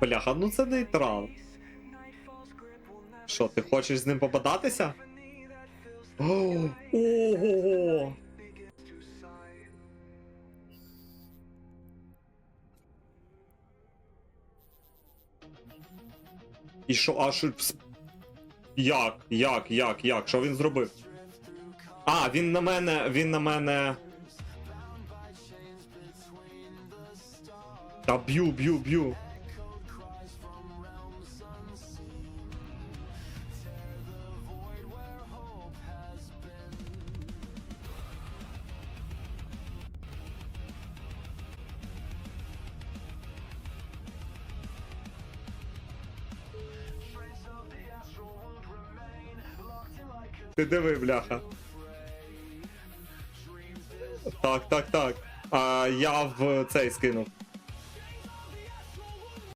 Бляха, ну це нейтрал. Що, ти хочеш з ним попадатися? Ого! І що, а що? Як? Як? Як? Як? Що він зробив? А, він на мене. Він на мене. Та б'ю, б'ю, б'ю. Ти диви, бляха. Так, так, так. А, я в цей скинув.